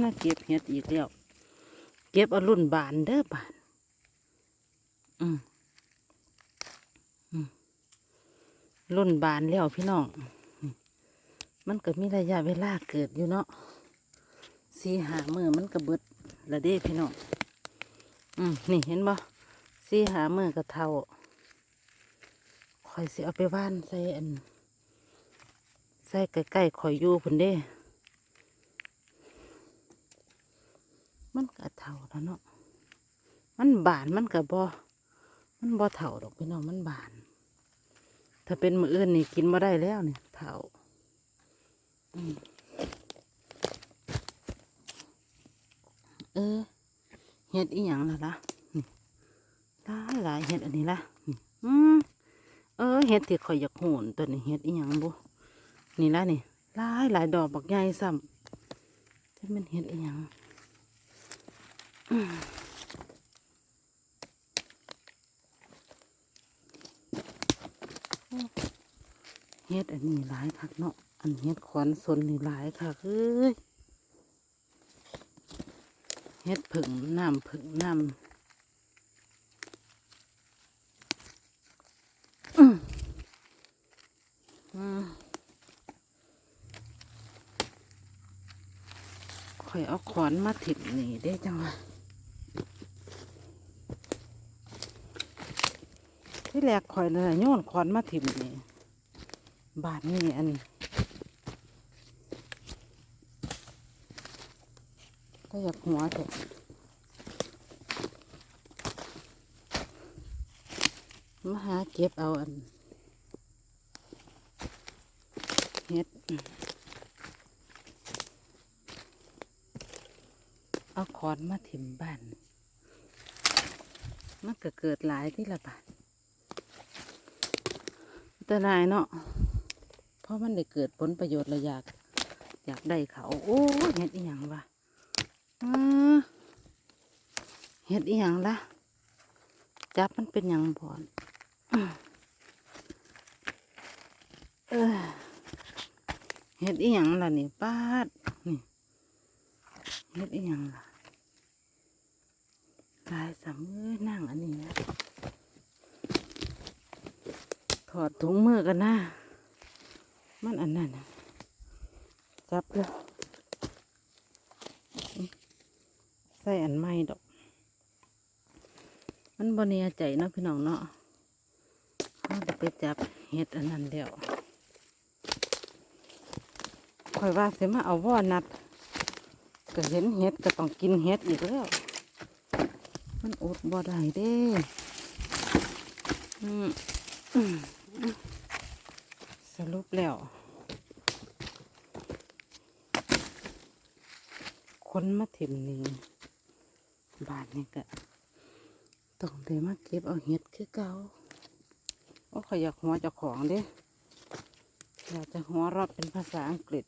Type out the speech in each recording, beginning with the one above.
น่าเก็บเห็ดอีกแล้ว เก็บเอารุ่นบานเด้อบานอืมอืมรุ่นบานแล้วพี่น้อง มันก็มีระยะเวลาเกิดอยู่เนาะสีหามือมันก็เบิดละเด้พี่น้อง อืมนี่เห็นบ่สีหามือก็เท่าคอยสิเอาไปว่านใส่อันใส่ใกล้ๆคอยอยู่พุ่นเด้ มันก็เท่าแล้วเนาะ มันบานมันก็บ่มันบ่เท่าดอกพี่น้องมันบาน ถ้าเป็นมืออื่นนี่กินมาได้แล้วเนี่ยเท่าเออเห็ดอีหยังล่ะล่ะหลายหลายเห็ดอันนี้ล่ะอืมเออเห็ดที่ข่อยอยากโหนตัวนี้เห็ดอีหยังบุนี่ล่ะนี่หลายหลายดอกบักใหญ่ซ้ำจะมันเห็ดอีหยัง เฮ็ดอันนี้หลายคักเนาะ อันเฮ็ดขอนสนนี่หลายคักเอ้ย เฮ็ดผึ่งน้ำผึ่งน้ำข่อยเอาขอนมาถิบนี่ได้จังวะ ที่แรกข่อยเลยโยนขอนมาถิบนี่บาทนี่อันก็อยากหัวเถอะมาหาเก็บเอาอันเฮ็ดเอาขอนมาถิ่มบ้าน มันก็เกิดหลายที่ละบาท ต่นายเนาะเพราะมันได้เกิดผลประโยชน์ระอยาก อยากได้เขา โอ้เห็ดอีหยังวะอ่าเห็ดอีหยังละจับมันเป็นหยังบอนเออเห็ดอีหยังล่ะนี่ป้าดนี่เห็ดอีหยังล่ะลายสามมือนั่งอันนี้นะถ อดถุงมือกันนะมันอันนั้นจับเลยใส่อันใหม่ดอก มันบเนียใจเนาะพี่น้องเนาะเราจะไปจับเห็ดอันนั้นแล้วคอยว่าเสียมาเอาว่อนัดก็เห็นเห็ดก็ต้องกินเห็ดอีกแล้ว มันอดบ่ได้เด้อืม สรุปแล้วคนมาถิ่มนี่บาทนี่ก็ต้องเลยมาเก็บเอาเห็ดคือเก่าโอ้ขอยอยากหัวเจ้าของเด้อยากจะหัวรอบเป็นภาษาอังกฤษ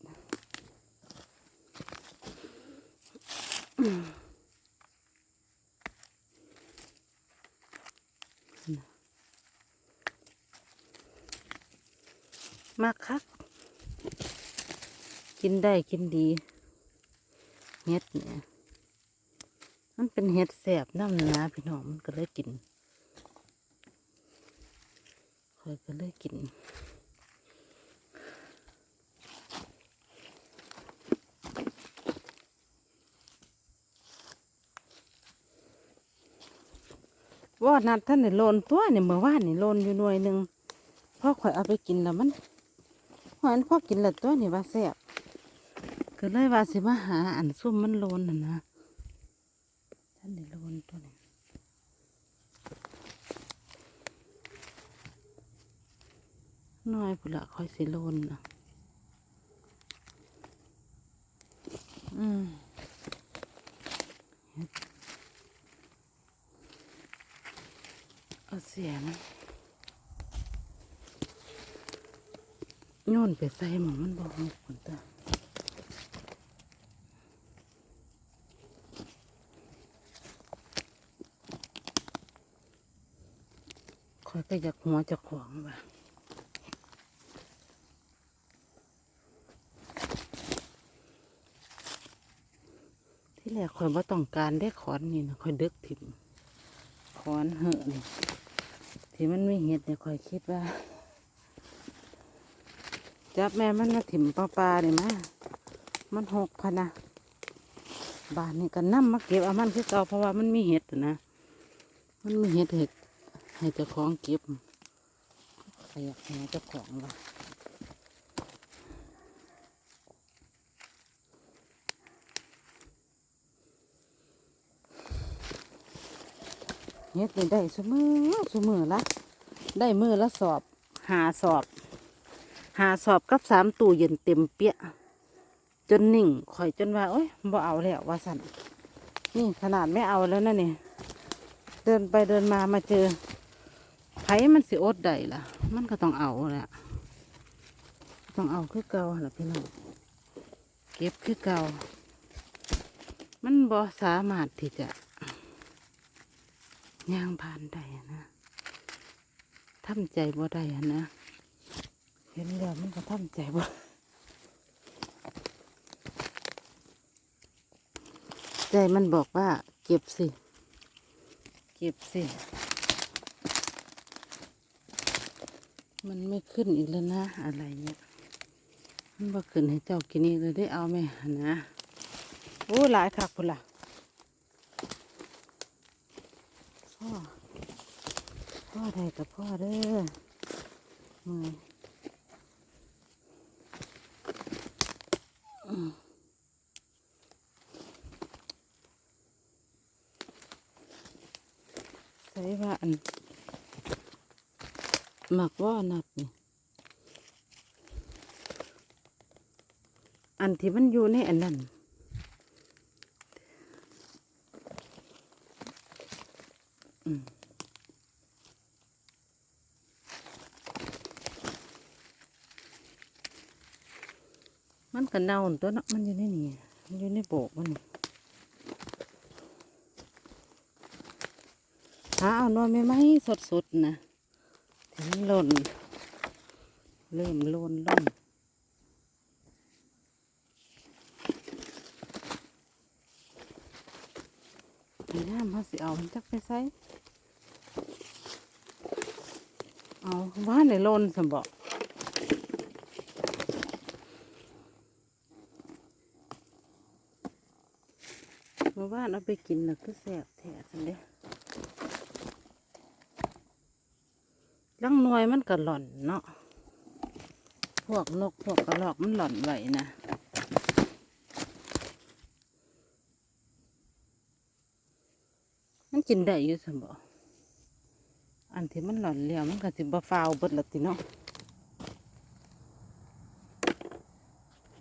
มากคัก กินได้กินดี เห็ดเนี่ย มันเป็นเห็ดแสบน้ำนะพี่น้องมันก็เลยกินคอยก็เลยกินว่านัดท่านเนี่ยโลนตัวเนี่ยเมื่อวานนี่โลนอยู่หน่วยหนึ่งพ่อข่อยเอาไปกินแล้วมัน หวานพ่อกินละตัวนี่ว่าแสบก็เลยว่าสิมาหาอันซุ่มมันโลนน่ะนะท่านได้โลนตัวนี้น้อยพุ่นละคอยสิโลนนะอืมเฮ็ดเอาเสียนะ โยนไปใส่หมองมันบอกหกคนตาคอยก็อยากหัวเจะของว่ะที่แรกข่อยบ่ต้องการได้ขอนนี่นะข่อยดึกถิ่มขอนเหอะนี่ที่มันไม่เห็ดเนี่ยข่อยคิดว่า จับแม่มันมาถิ่มปลาปลาเนี่ยมามันหกพะนะบานนี่กันน้ำมาเก็บเอามันคือเก่าเพราะว่ามันมีเห็ดนะ มันมีเห็ดเห็ดให้เจ้าของเก็บใครอยากหาเจ้าของว่ะเฮ็ดนี่ได้สมือสมือละ ได้มือละสอบ หาสอบ หาสอบกับสามตู้เย็นเต็มเปี้ยจนนิ่งข่อยจนว่าโอ้ยบ่เอาแล้วว่าสันนี่ขนาดไม่เอาแล้วนะเนี่ยเดินไปเดินมามาเจอไผมันสิอดได้ล่ะ มันก็ต้องเอาแหละต้องเอาคือเก่าล่ะพี่น้องเก็บคือเก่า มันบ่สามารถที่จะย่างผ่านได้นะทำใจบ่ได้นะ ห็นแล้วมันก็ทำใจบ่ใจมันบอกว่า เก็บสิ เก็บสิ มันไม่ขึ้นอีกแล้วนะ อะไรเนี่ย มันบ่ขึ้นให้เจ้ากินนี่เลยได้เอาไหมหั่นนะโอ้หลายคักพุ่นล่ะพ่อพ่อได้กับพ่อเด้อมืออืมใส่ว่าอัน หมักว่านัดนี่อันที่มันอยู่ในอันนั้นมมันก็เน่าตัวเนาะมันอยู่ในนี่มันอยู่ในโบกมันนี่ หาเอาหน่อยไหมไหมสดๆนะถึงหล่น เริ่มหล่นล่นมีน้ำเขาสิเอาจักไปใส่เอาว่าในโลนสมบอกเมื่อวานเอาไปกินแล้วก็แสบแถสันเด้ ลังหน่วยมันก็หล่อนเนาะ พวกนกพวกกระรอกมันหล่อนไหวนะมันกินได้อยู่สมบอันที่มันหล่อนเลี้ยวมันก็สิบ่ฟาวเบิดละติเนาะ